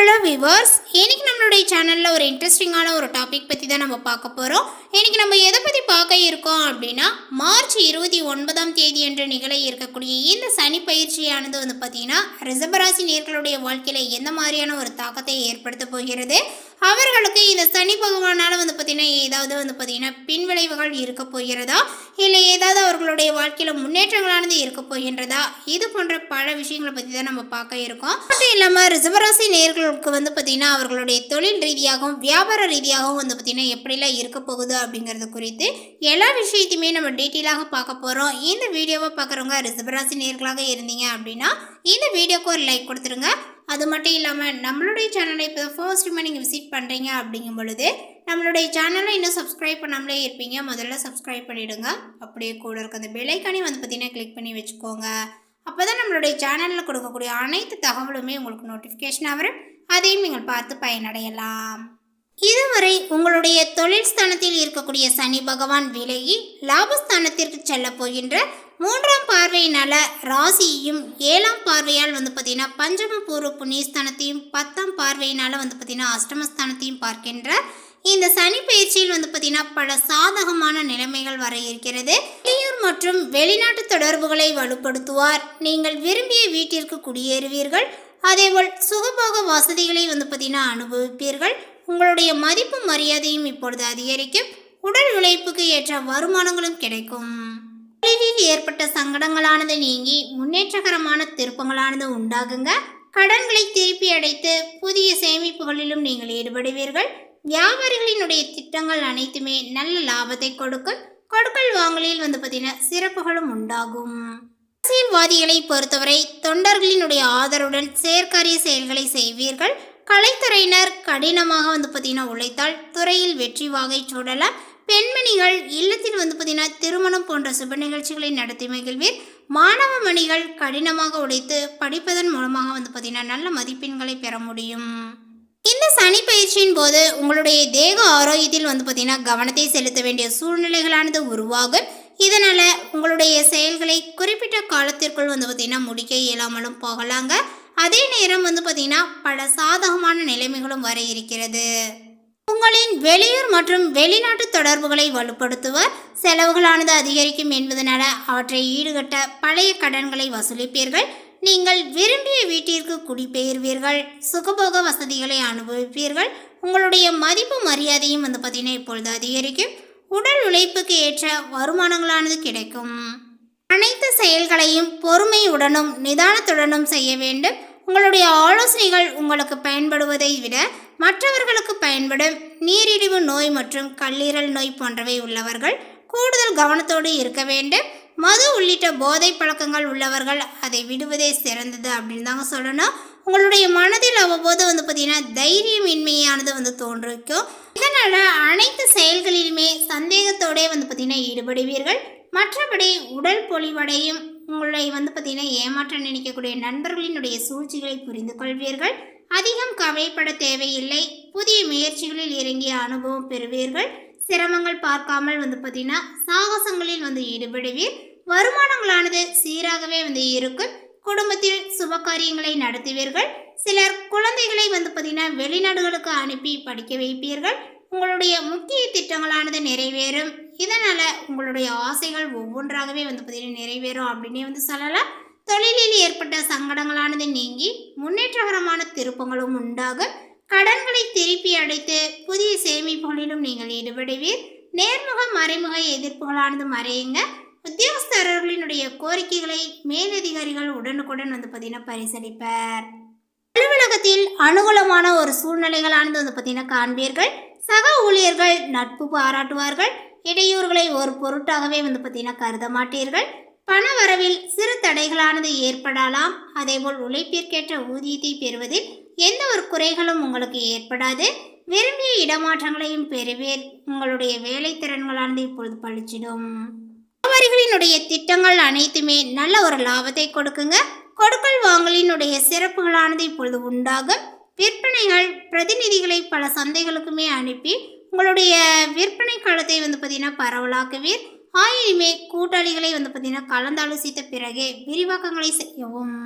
Hello viewers இன்னைக்கு நம்மளுடைய சேனலில் ஒரு இன்ட்ரெஸ்டிங்கான ஒரு டாபிக் பற்றி தான் நம்ம பார்க்க போகிறோம் இன்னைக்கு நம்ம எதை பற்றி பார்க்க இருக்கோம் அப்படின்னா மார்ச் இருபத்தி ஒன்பதாம் தேதி என்று நிகழ இருக்கக்கூடிய இந்த சனி பயிற்சியானது வந்து பார்த்திங்கன்னா ரிசபராசி நேர்களுடைய வாழ்க்கையில் எந்த மாதிரியான ஒரு தாக்கத்தை ஏற்படுத்த போகிறது? அவர்களுக்கு இந்த சனி பகவானால் வந்து பார்த்திங்கன்னா ஏதாவது வந்து பார்த்திங்கன்னா பின்விளைவுகள் இருக்க போகிறதா? இல்லை ஏதாவது அவர்களுடைய வாழ்க்கையில் முன்னேற்றங்களானது இருக்க போகின்றதா? இது போன்ற பல விஷயங்களை பற்றி தான் நம்ம பார்க்க இருக்கோம். மட்டும் இல்லாமல் ரிசர்வராசி நேர்களுக்கு வந்து பார்த்திங்கன்னா அவர்களுடைய தொழில் ரீதியாகவும் வியாபார ரீதியாகவும் வந்து பார்த்திங்கன்னா எப்படிலாம் இருக்க போகுது அப்படிங்கிறது குறித்து எல்லா விஷயத்தையுமே நம்ம டீட்டெயிலாக பார்க்க போகிறோம் இந்த வீடியோவை பார்க்குறவங்க ரிசர்வராசி நேர்களாக இருந்தீங்க அப்படின்னா இந்த வீடியோக்கு ஒரு லைக் கொடுத்துருங்க. அது மட்டும் இல்லாமல் நம்மளுடைய சேனலை இப்போ ஃபர்ஸ்ட் டைம் நீங்கள் விசிட் பண்ணுறீங்க அப்படிங்கும் பொழுது நம்மளுடைய சேனலை இன்னும் சப்ஸ்கிரைப் பண்ணாமலே இருப்பீங்க. முதல்ல சப்ஸ்கிரைப் பண்ணிவிடுங்க அப்படியே கூட இருக்க அந்த பெலைக்கானே வந்து பார்த்தீங்கன்னா கிளிக் பண்ணி வச்சுக்கோங்க. அப்போ தான் நம்மளுடைய சேனலில் கொடுக்கக்கூடிய அனைத்து தகவலுமே உங்களுக்கு நோட்டிஃபிகேஷன் ஆகிற அதையும் நீங்கள் பார்த்து பயனடையலாம். இதுவரை உங்களுடைய தொழில் ஸ்தானத்தில் இருக்கக்கூடிய சனி பகவான் விலகி லாபஸ்தானத்திற்கு செல்ல போகின்ற மூன்றாம் பார்வையினால ராசியையும் ஏழாம் பார்வையால் வந்து பார்த்தீங்கன்னா பஞ்சம பூர்வ புண்ணியஸ்தானத்தையும் பத்தாம் பார்வையினால வந்து பார்த்தீங்கன்னா அஷ்டமஸ்தானத்தையும் பார்க்கின்ற இந்த சனி பயிற்சியில் வந்து பார்த்தீங்கன்னா பல சாதகமான நிலைமைகள் வர இருக்கிறது. வெளியூர் மற்றும் வெளிநாட்டு தொடர்புகளை வலுப்படுத்துவார். நீங்கள் விரும்பிய வீட்டிற்கு குடியேறுவீர்கள். அதேபோல் சுகபோக வசதிகளை வந்து பார்த்தீங்கன்னா அனுபவிப்பீர்கள். உங்களுடைய மதிப்பு மரியாதையும் இப்பொழுது அதிகரிக்கும். உடல் உழைப்புக்கு ஏற்ற வருமானங்களும் கிடைக்கும். தொழிலில் ஏற்பட்ட சங்கடங்களானது நீங்கி முன்னேற்றகரமான திருப்பங்களானது உண்டாகுங்க. கடன்களை திருப்பி அடைத்து புதிய சேமிப்புகளிலும் நீங்கள் ஈடுபடுவீர்கள். வியாபாரிகளினுடைய திட்டங்கள் அனைத்துமே நல்ல லாபத்தை கொடுக்கும். கொடுக்கல் வாங்கலில் வந்து பார்த்தீங்கன்னா சிறப்புகளும் உண்டாகும். அரசியல்வாதிகளை பொறுத்தவரை தொண்டர்களினுடைய ஆதரவுடன் செயற்காரிய செயல்களை செய்வீர்கள். கலைத்துறையினர் கடினமாக வந்து பார்த்தீங்கன்னா உழைத்தால் துறையில் வெற்றி வாகை சூடலாம். பெண்மணிகள் இல்லத்தில் வந்து பார்த்தீங்கன்னா திருமணம் போன்ற சுப நிகழ்ச்சிகளை நடத்தி மகிழ்வீர். மாணவ மணிகள் கடினமாக உழைத்து படிப்பதன் மூலமாக வந்து பார்த்தீங்கன்னா நல்ல மதிப்பெண்களை பெற முடியும். இந்த சனி பயிற்சியின் போது உங்களுடைய தேக ஆரோக்கியத்தில் வந்து பார்த்தீங்கன்னா கவனத்தை செலுத்த வேண்டிய சூழ்நிலைகளானது உருவாகும். இதனால் உங்களுடைய செயல்களை குறிப்பிட்ட காலத்திற்குள் வந்து பார்த்தீங்கன்னா முடிக்க இயலாமலும் போகலாங்க. அதே நேரம் வந்து பார்த்தீங்கன்னா பல சாதகமான நிலைமைகளும் வர இருக்கிறது. உங்களின் வெளியூர் மற்றும் வெளிநாட்டு தொடர்புகளை வலுப்படுத்துவர் செலவுகளானது அதிகரிக்கும் என்பதனால அவற்றை ஈடுகட்ட பழைய கடன்களை வசூலிப்பீர்கள். நீங்கள் விரும்பிய வீட்டிற்கு குடிபெயர்வீர்கள். சுகபோக வசதிகளை அனுபவிப்பீர்கள். உங்களுடைய மதிப்பு மரியாதையும் வந்து பார்த்தீங்கன்னா இப்பொழுது அதிகரிக்கும். உடல் உழைப்புக்கு ஏற்ற வருமானங்களானது கிடைக்கும். அனைத்து செயல்களையும் பொறுமையுடனும் நிதானத்துடனும் செய்ய வேண்டும். உங்களுடைய ஆலோசனைகள் உங்களுக்கு பயன்படுவதை விட மற்றவர்களுக்கு பயன்படும் நீரிழிவு நோய் மற்றும் கல்லீரல் நோய் போன்றவை உள்ளவர்கள் கூடுதல் கவனத்தோடு இருக்க வேண்டும். மது உள்ளிட்ட போதை பழக்கங்கள் உள்ளவர்கள் அதை விடுவதே சிறந்தது அப்படின்னு தாங்க சொல்லணும். உங்களுடைய மனதில் அவ்வப்போது வந்து பார்த்தீங்கன்னா தைரியமின்மையானது வந்து தோன்றிருக்கும். இதனால் அனைத்து செயல்களிலுமே சந்தேகத்தோடே வந்து பார்த்தீங்கன்னா ஈடுபடுவீர்கள். மற்றபடி உடல் பொலிவடையும் உங்களை வந்து பார்த்தீங்கன்னா ஏமாற்ற நினைக்கக்கூடிய நண்பர்களினுடைய சூழ்ச்சிகளை புரிந்து கொள்வீர்கள். அதிகம் கவலைப்பட தேவையில்லை. புதிய முயற்சிகளில் இறங்கிய அனுபவம் பெறுவீர்கள். சிரமங்கள் பார்க்காமல் வந்து பார்த்தீங்கன்னா சாகசங்களில் வந்து ஈடுபடுவீர். வருமானங்களானது சீராகவே வந்து இருக்கும். குடும்பத்தில் சுப காரியங்களை நடத்துவீர்கள். சிலர் குழந்தைகளை வந்து பார்த்தீங்கன்னா வெளிநாடுகளுக்கு அனுப்பி படிக்க வைப்பீர்கள். உங்களுடைய முக்கிய திட்டங்களானது நிறைவேறும். இதனால் உங்களுடைய ஆசைகள் ஒவ்வொன்றாகவே வந்து பார்த்தீங்கன்னா நிறைவேறும் அப்படின்னே வந்து சொல்லலாம். தொழிலில் ஏற்பட்ட சங்கடங்களானது நீங்கி முன்னேற்றகரமான திருப்பங்களும் உண்டாகும் கடன்களை திருப்பி அடைத்து புதிய சேமிப்புகளிலும் நீங்கள் ஈடுபடுவீர். நேர்முக மறைமுக எதிர்ப்புகளானது மறையுங்க. உத்தியோகஸ்தரர்களினுடைய கோரிக்கைகளை மேலதிகாரிகள் உடனுக்குடன் வந்து பார்த்தீங்கன்னா பரிசளிப்பார் அலுவலகத்தில் அனுகூலமான ஒரு சூழ்நிலைகளானது வந்து பார்த்தீங்கன்னா காண்பீர்கள். சக ஊழியர்கள் நட்பு பாராட்டுவார்கள். இடையூறுகளை ஒரு பொருட்டாகவே வந்து பார்த்தீங்கன்னா கருத மாட்டீர்கள். பண வரவில் சிறு தடைகளானது ஏற்படலாம். அதேபோல் உழைப்பிற்கேற்ற ஊதியத்தை பெறுவதில் எந்த ஒரு குறைகளும் உங்களுக்கு ஏற்படாது. விரும்பிய இடமாற்றங்களையும் பெறுவீர். உங்களுடைய வேலை திறன்களானது இப்பொழுது பழிச்சிடும் வியாபாரிகளினுடைய திட்டங்கள் அனைத்துமே நல்ல ஒரு லாபத்தை கொடுக்குங்க. கொடுக்கல் வாங்கலினுடைய சிறப்புகளானது இப்பொழுது உண்டாகும். விற்பனைகள் பிரதிநிதிகளை பல சந்தைகளுக்குமே அனுப்பி உங்களுடைய விற்பனை காலத்தை வந்து பார்த்தீங்கன்னா பரவலாக்குவீர் ஆயினுமே கூட்டாளிகளை வந்து பார்த்தீங்கன்னா கலந்தாலோசித்த பிறகே விரிவாக்கங்களை செய்யவும்.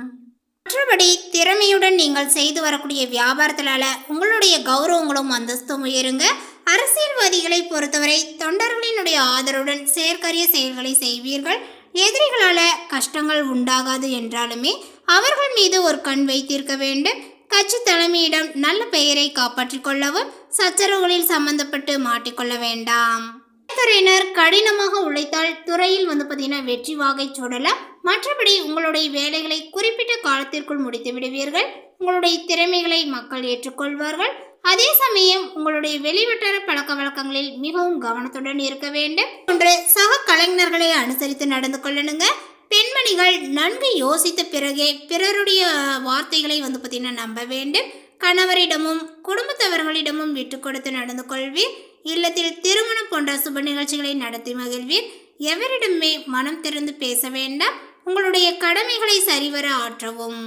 மற்றபடி திறமையுடன் நீங்கள் செய்து வரக்கூடிய வியாபாரத்தினால உங்களுடைய கௌரவங்களும் அந்தஸ்தும் உயருங்க. அரசியல்வாதிகளை பொறுத்தவரை தொண்டர்களினுடைய ஆதரவுடன் செயற்கரிய செயல்களை செய்வீர்கள். எதிரிகளால் கஷ்டங்கள் உண்டாகாது என்றாலுமே அவர்கள் மீது ஒரு கண் வைத்திருக்க வேண்டும். கட்சி தலைமையிடம் நல்ல பெயரை காப்பாற்றிக் கொள்ளவும் சச்சரவுகளில் சம்பந்தப்பட்டு மாட்டிக்கொள்ள வேண்டாம். துறையினர் கடினமாக உழைத்தால் துறையில் வந்து பார்த்தீங்கன்னா வெற்றி வாகை சூடலாம். மற்றபடி உங்களுடைய வேலைகளை குறிப்பிட்ட காலத்திற்குள் முடித்து விடுவீர்கள். உங்களுடைய திறமைகளை மக்கள் ஏற்றுக்கொள்வார்கள். அதே சமயம் உங்களுடைய வெளிவட்டார பழக்க வழக்கங்களில் மிகவும் கவனத்துடன் இருக்க வேண்டும். ஒன்று சக கலைஞர்களை அனுசரித்து நடந்து கொள்ளணுங்க. பெண்மணிகள் நன்கு யோசித்த பிறகே பிறருடைய வார்த்தைகளை வந்து பார்த்தீங்கன்னா நம்ப வேண்டும். கணவரிடமும் குடும்பத்தவர்களிடமும் விட்டு கொடுத்து நடந்து கொள்வீர். இல்லத்தில் திருமணம் போன்ற சுப நிகழ்ச்சிகளை நடத்தி மகிழ்வீர். எவரிடமே மனம் திறந்து பேச வேண்டாம். உங்களுடைய கடமைகளை சரிவர ஆற்றவும்.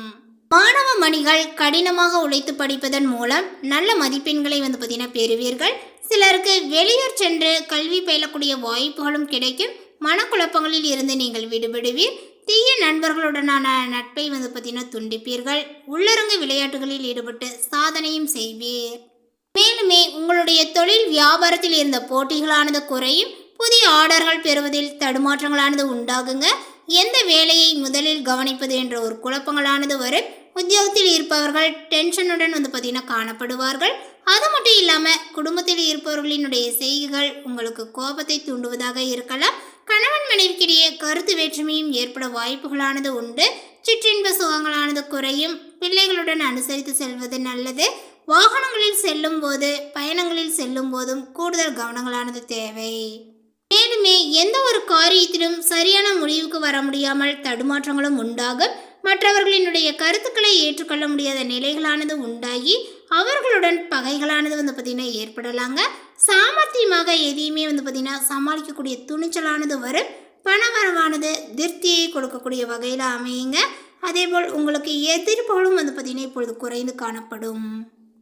மாணவ மணிகள் கடினமாக உழைத்து படிப்பதன் மூலம் நல்ல மதிப்பெண்களை வந்து பார்த்தீங்கன்னா பெறுவீர்கள். சிலருக்கு வெளியூர் சென்று கல்வி பயிலக்கூடிய வாய்ப்புகளும் கிடைக்கும். மனக்குழப்பங்களில் இருந்து நீங்கள் விடுபடுவீர். தீய நண்பர்களுடனான நட்பை வந்து பார்த்தீங்கன்னா துண்டிப்பீர்கள். உள்ளரங்கு விளையாட்டுகளில் ஈடுபட்டு சாதனையும் செய்வீர். மேலுமே உங்களுடைய தொழில் வியாபாரத்தில் இருந்த போட்டிகளானது குறையும். புதிய ஆர்டர்கள் பெறுவதில் தடுமாற்றங்களானது உண்டாகுங்க. எந்த வேலையை முதலில் கவனிப்பது என்ற ஒரு குழப்பங்களானது வரும். உத்தியோகத்தில் இருப்பவர்கள் டென்ஷனுடன் வந்து பார்த்தீங்கன்னா காணப்படுவார்கள். அது மட்டும் இல்லாமல் குடும்பத்தில் இருப்பவர்களினுடைய செய்கைகள் உங்களுக்கு கோபத்தை தூண்டுவதாக இருக்கலாம். கணவன் மனைவிக்கிடையே கருத்து வேற்றுமையும் ஏற்பட வாய்ப்புகளானது உண்டு. சிற்றின்ப சுகங்களானது குறையும். பிள்ளைகளுடன் அனுசரித்து செல்வது நல்லது. வாகனங்களில் செல்லும் போது பயணங்களில் செல்லும் போதும் கூடுதல் கவனங்களானது தேவை. மேலுமே எந்த ஒரு காரியத்திலும் சரியான முடிவுக்கு வர முடியாமல் தடுமாற்றங்களும் உண்டாகும். மற்றவர்களினுடைய கருத்துக்களை ஏற்றுக்கொள்ள முடியாத நிலைகளானது உண்டாகி அவர்களுடன் பகைகளானது வந்து பார்த்திங்கன்னா ஏற்படலாங்க. சாமர்த்தியமாக எதையுமே வந்து பார்த்திங்கன்னா சமாளிக்கக்கூடிய துணிச்சலானது வரும். பணவரவானது திருப்தியை கொடுக்கக்கூடிய வகையில் அமையுங்க. அதேபோல் உங்களுக்கு எதிர்ப்புகளும் வந்து பார்த்திங்கன்னா இப்பொழுது குறைந்து காணப்படும்.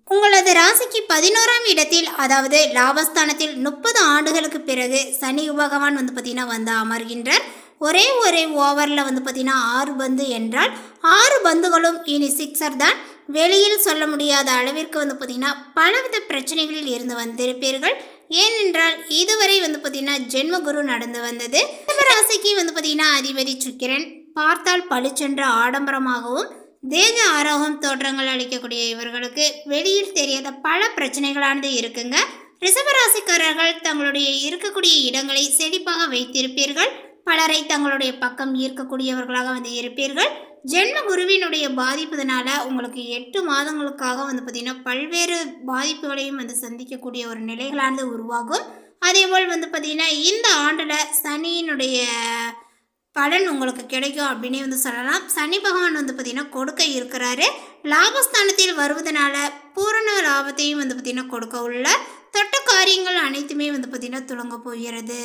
உங்களது ராசிக்கு பதினோராம் இடத்தில் அதாவது லாபஸ்தானத்தில் முப்பது ஆண்டுகளுக்கு பிறகு சனி பகவான் வந்து பார்த்திங்கன்னா வந்து அமர்கின்றார். ஒரே ஒரே ஓவரில் வந்து பார்த்தீங்கன்னா ஆறு பந்து என்றால் ஆறு பந்துகளும் இனி சிக்ஸர் தான். வெளியில் சொல்ல முடியாத அளவிற்கு வந்து பார்த்தீங்கன்னா பலவித பிரச்சனைகளில் இருந்து வந்திருப்பீர்கள். ஏனென்றால் இதுவரை வந்து பார்த்தீங்கன்னா ஜென்மகுரு நடந்து வந்தது. ராசிக்கு வந்து பார்த்தீங்கன்னா அதிபதி சுக்கிரன் பார்த்தால் பளிச்சென்ற ஆடம்பரமாகவும் தேக ஆரோகம் தோற்றங்கள் அளிக்கக்கூடிய இவர்களுக்கு வெளியில் தெரியாத பல பிரச்சனைகளானது இருக்குங்க. ரிசபராசிக்காரர்கள் தங்களுடைய இருக்கக்கூடிய இடங்களை செழிப்பாக வைத்திருப்பீர்கள். பலரை தங்களுடைய பக்கம் ஈர்க்கக்கூடியவர்களாக வந்து இருப்பீர்கள். ஜென்ம குருவினுடைய பாதிப்பதனால உங்களுக்கு எட்டு மாதங்களுக்காக வந்து பார்த்திங்கன்னா பல்வேறு பாதிப்புகளையும் வந்து சந்திக்கக்கூடிய ஒரு நிலைகளானது உருவாகும். அதேபோல் வந்து பார்த்திங்கன்னா இந்த ஆண்டில் சனியினுடைய பலன் உங்களுக்கு கிடைக்கும் அப்படின்னே வந்து சொல்லலாம். சனி பகவான் வந்து பார்த்திங்கன்னா கொடுக்க இருக்கிறாரு. லாபஸ்தானத்தில் வருவதனால பூரண லாபத்தையும் வந்து பார்த்திங்கன்னா கொடுக்க உள்ள தொட்ட காரியங்கள் அனைத்துமே வந்து பார்த்திங்கன்னா துளங்க போகிறது.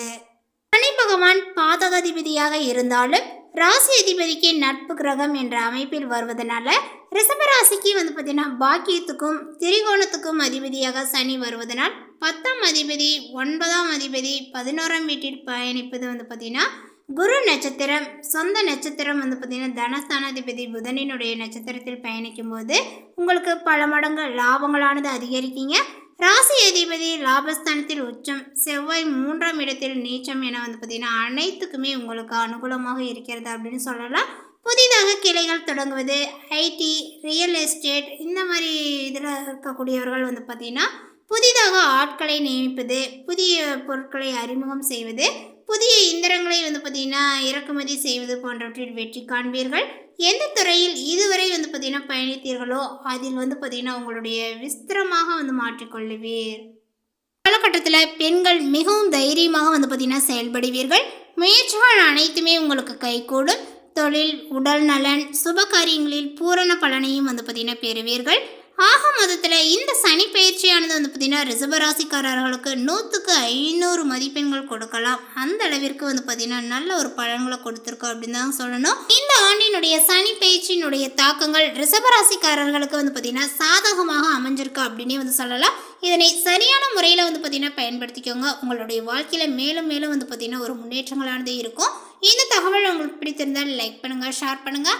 சனி பகவான் பாதகாதிபதியாக இருந்தாலும் ராசி அதிபதிக்கு நட்பு கிரகம் என்ற அமைப்பில் வருவதனால ரிஷபராசிக்கு வந்து பார்த்திங்கன்னா பாக்கியத்துக்கும் திரிகோணத்துக்கும் அதிபதியாக சனி வருவதனால் பத்தாம் அதிபதி ஒன்பதாம் அதிபதி பதினோராம் வீட்டில் பயணிப்பது வந்து பார்த்திங்கன்னா குரு நட்சத்திரம் சொந்த நட்சத்திரம் வந்து பார்த்திங்கன்னா தனஸ்தானாதிபதி புதனினுடைய நட்சத்திரத்தில் பயணிக்கும் போது உங்களுக்கு பல மடங்கு லாபங்களானது அதிகரிக்கீங்க. ராசி அதிபதி லாபஸ்தானத்தில் உச்சம் செவ்வாய் மூன்றாம் இடத்தில் நீச்சம் என வந்து பார்த்திங்கன்னா அனைத்துக்குமே உங்களுக்கு அனுகூலமாக இருக்கிறது அப்படின்னு சொல்லலாம். புதிதாக கிளைகள் தொடங்குவது ஐடி ரியல் எஸ்டேட் இந்த மாதிரி இதில் இருக்கக்கூடியவர்கள் வந்து பார்த்திங்கன்னா புதிதாக ஆட்களை நியமிப்பது புதிய பொருட்களை அறிமுகம் செய்வது புதிய இயந்திரங்களை வந்து பார்த்திங்கன்னா இறக்குமதி செய்வது போன்றவற்றில் வெற்றி காண்பீர்கள். எந்த துறையில் இதுவரை வந்து பார்த்திங்கன்னா பயணித்தீர்களோ அதில் வந்து பார்த்திங்கன்னா உங்களுடைய விஸ்திரமாக வந்து மாற்றிக்கொள்ளுவீர் காலகட்டத்தில் பெண்கள் மிகவும் தைரியமாக வந்து பார்த்திங்கன்னா செயல்படுவீர்கள். முயற்சிகள் அனைத்துமே உங்களுக்கு கைகூடும். தொழில் உடல் நலன் சுப காரியங்களில் பூரண பலனையும் வந்து பார்த்திங்கன்னா பெறுவீர்கள். ஆக மதத்தில் இந்த சனி பயிற்சியானது வந்து பார்த்திங்கன்னா ரிசபராசிக்காரர்களுக்கு நூற்றுக்கு ஐநூறு மதிப்பெண்கள் கொடுக்கலாம். அந்த அளவிற்கு வந்து பார்த்திங்கன்னா நல்ல ஒரு பழங்களை கொடுத்துருக்கோம் அப்படின்னு தான் சொல்லணும். இந்த ஆண்டினுடைய சனி பயிற்சியினுடைய தாக்கங்கள் ரிசபராசிக்காரர்களுக்கு வந்து பார்த்திங்கன்னா சாதகமாக அமைஞ்சிருக்கு அப்படின்னே வந்து சொல்லலாம். இதனை சரியான முறையில் வந்து பார்த்திங்கன்னா பயன்படுத்திக்கோங்க. உங்களுடைய வாழ்க்கையில் மேலும் மேலும் வந்து பார்த்திங்கன்னா ஒரு முன்னேற்றங்களானது இருக்கும். இந்த தகவல் உங்களுக்கு பிடித்திருந்தால் லைக் பண்ணுங்கள் ஷேர் பண்ணுங்கள்